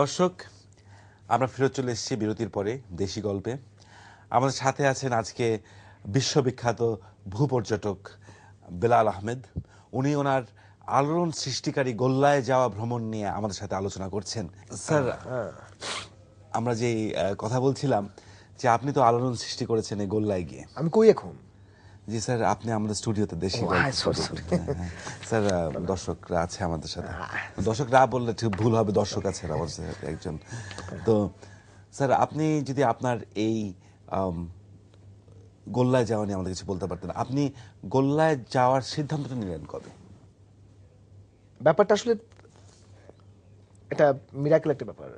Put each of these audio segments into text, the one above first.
দর্শক, আমরা ফেরত চলে এসেছি বিরতির পরে দেশি গল্পে। আমাদের সাথে আছেন আজকে বিশ্ববিখ্যাত ভূপর্যটক বেলাল আহমেদ। উনি ওনার আলোড়ন সৃষ্টিকারী গোল্লায় যাওয়া ভ্রমণ নিয়ে আমাদের সাথে আলোচনা করছেন। স্যার, আমরা যে কথা বলছিলাম যে আপনি তো আলোড়ন সৃষ্টি করেছেন এই গোল্লায় গিয়ে। আমি কই এখন? জি স্যার আপনি আমাদের স্টুডিওতে দেশি হ্যাঁ। স্যার দর্শকরা আছে আমাদের সাথে। দর্শকরা বললে ঠিক ভুল হবে দর্শক আছে আমাদের সাথে একজন। তো স্যার আপনি যদি আপনার এই গোল্লায় যাওয়া নিয়ে আমাদের কিছু বলতে পারতেন আপনি গোল্লায় যাওয়ার সিদ্ধান্তটা নিলেন কবে? ব্যাপারটা আসলে এটা মিরাকেল একটা ব্যাপার।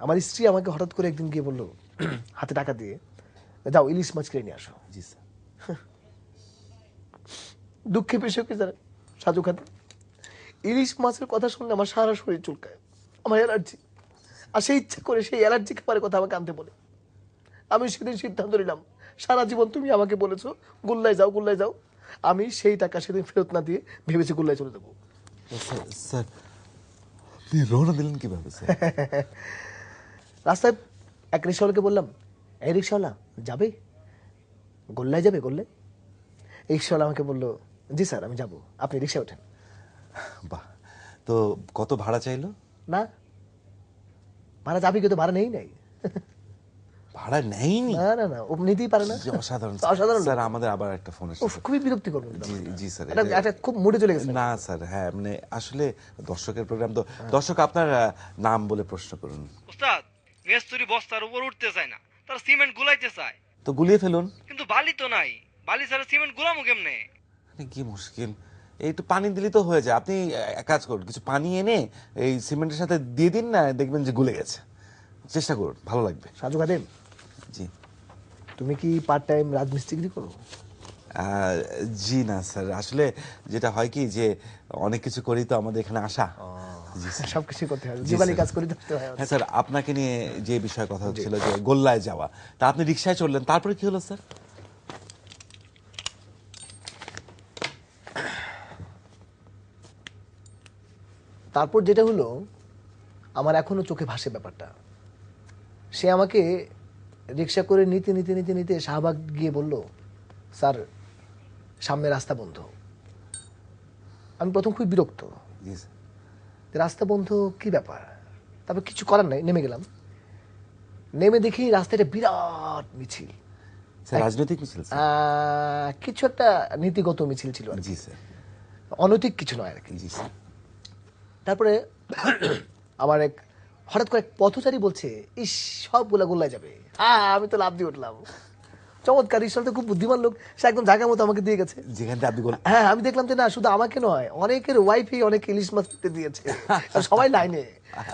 আমার স্ত্রী আমাকে হঠাৎ করে একদিন গিয়ে বলল হাতে টাকা দিয়ে যাও ইলিশ মাছ কিনে নিয়ে আসো। জি স্যার। দুঃখে পেশে কি জানেন সাজু খাতে। ইলিশ মাছের কথা শুনলে আমার সারা শরীর চুলকায়। আমার অ্যালার্জি। আর সেই ইচ্ছা করে সেই অ্যালার্জি খাবারের কথা আমাকে আনতে বলে। আমি সেদিন সিদ্ধান্ত নিলাম সারা জীবন তুমি আমাকে বলেছ গুল্লায় যাও গুল্লায় যাও। আমি সেই টাকা সেদিন ফেরত না দিয়ে ভেবেছি গুল্লায় চলে দেবো স্যার আপনি রওনা দিলেন কীভাবে রাস্তায় এক রিক্সাওয়ালাকে বললাম এই রিক্সাওয়ালা যাবে? গোল্লায় যাবে গোল্লায়? রিক্সাওয়ালা আমাকে বলল জি স্যার আমি যাব। আপনি রিক্সা ওঠেন। বাহ তো কত ভাড়া চাইলো? না ভাড়া যাবি কিন্তু ভাড়া নেই নাই। ভাড়া নেয়নি? না না না ও নিতেই পারে না। অসাধারণ অসাধারণ স্যার আমাদের আবার একটা ফোন উফ, খুবই বিরক্তি করবেন জি জি স্যার এটা এটা- খুব মুডে চলে গেছে। না স্যার হ্যাঁ মানে আসলে দর্শকের প্রোগ্রাম তো দর্শক আপনার নাম বলে প্রশ্ন করুন। উস্তাদ মেস্তুরি বস্তার উপর উঠতে চায় না। তারা সিমেন্ট গুলাইতে চায়। তো গুলিয়ে ফেলুন। কিন্তু বালি তো নাই। বালি ছাড়া সিমেন্ট গুলামো কেমনে? মানে কি মুশকিল? এই একটু পানি দিলে তো হয়ে যায়। আপনি এক কাজ করুন কিছু পানি এনে এই সিমেন্টের সাথে দিয়ে দিন না দেখবেন যে গুলে গেছে। চেষ্টা করুন ভালো লাগবে। সাজু খাদেম জি। তুমি কি পার্ট টাইম রাজমিস্ত্রি করো জি না স্যার। আসলে যেটা হয় কি যে অনেক কিছু করি তো আমাদের এখানে আসা। জি সব কিছু করতে হয়। জীবালি কাজ করে থাকতে হয় হ্যাঁ স্যার আপনাকে নিয়ে যে বিষয়ে কথা হচ্ছিল যে গোল্লায় যাওয়া তা আপনি রিক্সায় চললেন তারপরে কি হলো স্যার? তারপর যেটা হলো আমার এখনও চোখে ভাসে ব্যাপারটা। সে আমাকে রিক্সা করে নিতে নিতে নিতে নিতে শাহবাগ গিয়ে বলল স্যার সামনে রাস্তা বন্ধ। আমি প্রথম খুব বিরক্ত। রাস্তা বন্ধ কি ব্যাপার? তারপর কিছু করার নাই নেমে গেলাম। নেমে দেখি রাস্তাটা বিরাট মিছিল। রাজনৈতিক মিছিল কিছু একটা নীতিগত মিছিল ছিল আর কি। অনৈতিক কিছু নয় আর কি। জি স্যার। তারপরে আমার এক হঠাৎ করে এক পথচারী বলছে ইস সব গোলা গোল্লায় যাবে। হ্যাঁ আমি তো লাভ দিয়ে উঠলাম। চমৎকার ঈশ্বর তো খুব বুদ্ধিমান লোক। সে একদম জায়গা মতো আমাকে দিয়ে গেছে। যেখানে আপনি হ্যাঁ আমি দেখলাম যে না শুধু আমাকে নয় অনেকের ওয়াইফই অনেক ইলিশ মাছ কিনতে দিয়েছে। সবাই লাইনে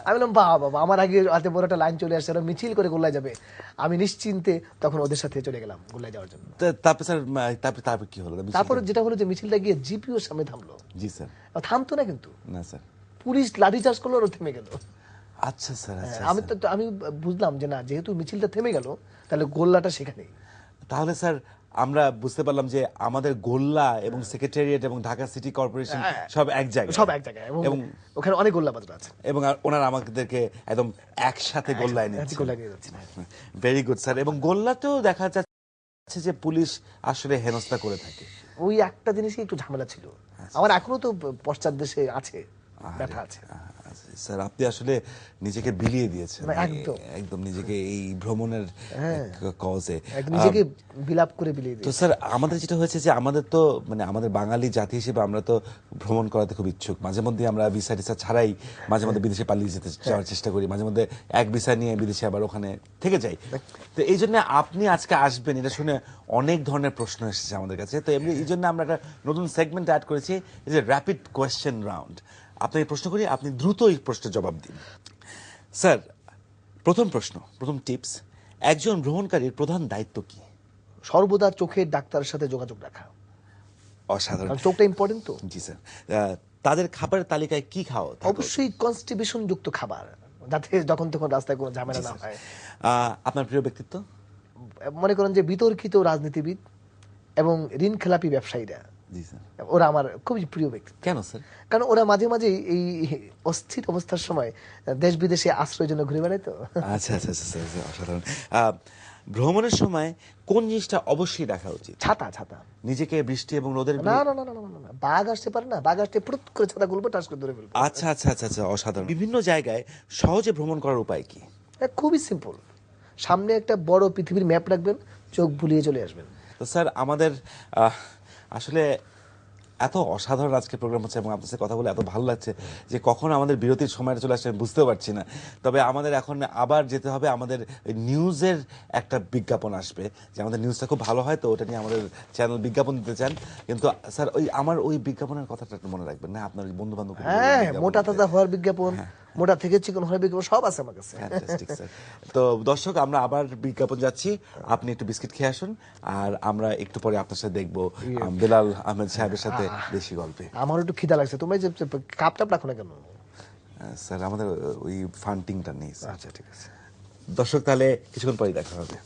আমি বললাম বাবা বাবা আমার আগে হাতে বড় একটা লাইন চলে আসছে ওরা মিছিল করে গোল্লায় যাবে। আমি নিশ্চিন্তে তখন ওদের সাথে চলে গেলাম গোল্লায় যাওয়ার জন্য। তারপরে স্যার তারপরে তারপরে কি হলো? তারপরে যেটা হলো যে মিছিলটা গিয়ে জিপিওর সামনে থামলো। জি স্যার। আর থামতো না কিন্তু। না স্যার। পুলিশ লাঠি চার্জ করল ওরা থেমে গেল। আচ্ছা স্যার আচ্ছা আমি তো আমি বুঝলাম যে না যেহেতু মিছিলটা থেমে গেল তাহলে গোল্লাটা সেখানেই। তাহলে স্যার আমরা বুঝতে পারলাম যে আমাদের গোল্লা এবং সেক্রেটারিয়েট এবং ঢাকা সিটি কর্পোরেশন সব এক জায়গায়। সব এক জায়গায় এবং ওখানে অনেক গোল্লাবাজ আছে। এবং ওনারা আমাদেরকে একদম একসাথে গোল্লায় নিচ্ছে। গোল্লা নিয়ে যাচ্ছে। ভেরি গুড স্যার এবং গোল্লাতেও দেখা যাচ্ছে যে পুলিশ আসলে হেনস্থা করে থাকে। ওই একটা জিনিসই একটু ঝামেলা ছিল। আমার এখনও তো পশ্চাৎ দেশে আছে। ব্যথা আছে। স্যার আপনি আসলে নিজেকে বিলিয়ে দিয়েছেন। একদম। একদম নিজেকে এই ভ্রমণের কজে নিজেকে বিলাপ করে বিলিয়ে তো স্যার আমাদের যেটা হয়েছে যে আমাদের তো মানে আমাদের বাঙালি জাতি হিসেবে আমরা তো ভ্রমণ করাতে খুব ইচ্ছুক। মাঝে মধ্যে আমরা ভিসা টিসা ছাড়াই মাঝে মধ্যে বিদেশে পালিয়ে যেতে যাওয়ার চেষ্টা করি। মাঝে মধ্যে এক ভিসা নিয়ে বিদেশে আবার ওখানে থেকে যাই। তো এই জন্য আপনি আজকে আসবেন এটা শুনে অনেক ধরনের প্রশ্ন এসেছে আমাদের কাছে। তো এমনি এই জন্য আমরা একটা নতুন সেগমেন্ট অ্যাড করেছি যে র্যাপিড কোয়েশ্চেন রাউন্ড আপনাকে প্রশ্ন করি আপনি দ্রুত এই প্রশ্নের জবাব দিন। স্যার প্রথম প্রশ্ন প্রথম টিপস একজন ভ্রমণকারীর প্রধান দায়িত্ব কি? সর্বদা চোখের ডাক্তারের সাথে যোগাযোগ রাখা। অসাধারণ। চোখটা ইম্পর্টেন্ট তো। জি স্যার। তাদের খাবারের তালিকায় কি খাও অবশ্যই কনস্টিবিউশন যুক্ত খাবার যাতে যখন তখন রাস্তায় কোনো ঝামেলা না হয়। আপনার প্রিয় ব্যক্তিত্ব? মনে করেন যে বিতর্কিত রাজনীতিবিদ এবং ঋণ খেলাপি ব্যবসায়ীরা। ওরা আমার খুবই প্রিয় ব্যক্তি। কেন স্যার? কারণ ওরা মাঝে মাঝে এই অস্থির অবস্থার সময় দেশ বিদেশে আশ্রয়ের জন্য ঘুরে বেড়ায় তো। আচ্ছা আচ্ছা আচ্ছা অসাধারণ। ভ্রমণের সময় কোন জিনিসটা অবশ্যই দেখা উচিত? ছাতা ছাতা। নিজেকে বৃষ্টি এবং রোদের না না না না না, বাঘ আসতে পারে না বাঘ আসতে পুরুত করে ছাতা গুলবো টাস করে ধরে ফেলব। আচ্ছা আচ্ছা আচ্ছা আচ্ছা অসাধারণ। বিভিন্ন জায়গায় সহজে ভ্রমণ করার উপায় কি? খুবই সিম্পল সামনে একটা বড় পৃথিবীর ম্যাপ রাখবেন চোখ ভুলিয়ে চলে আসবেন। তো স্যার আমাদের আসলে এত অসাধারণ আজকে প্রোগ্রাম হচ্ছে এবং আপনার সাথে কথা বলে এত ভালো লাগছে যে কখন আমাদের বিরতির সময়টা চলে আসছে আমি বুঝতেও পারছি না। তবে আমাদের এখন আবার যেতে হবে আমাদের নিউজের একটা বিজ্ঞাপন আসবে যে আমাদের নিউজটা খুব ভালো হয় তো ওটা নিয়ে আমাদের চ্যানেল বিজ্ঞাপন দিতে চান। কিন্তু স্যার ওই আমার ওই বিজ্ঞাপনের কথাটা একটু মনে রাখবেন না? আপনার বন্ধু বান্ধব হ্যাঁ মোটা তাজা হওয়ার বিজ্ঞাপন। মোটা থেকে চিকন হয়ে বিজ্ঞাপন সব আছে আমার কাছে। তো দর্শক আমরা আবার বিজ্ঞাপন যাচ্ছি। আপনি একটু বিস্কিট খেয়ে আসুন আর আমরা একটু পরে আপনার সাথে দেখব বেলাল আহমেদ সাহেবের সাথে দেশি গল্পে। আমার একটু খিদা লাগছে। তোমরা যে কাপ টাপ রাখো না কেন? স্যার আমাদের ওই ফান্টিংটা নেই আচ্ছা ঠিক আছে। দর্শক তাহলে কিছুক্ষণ পরে দেখা হবে।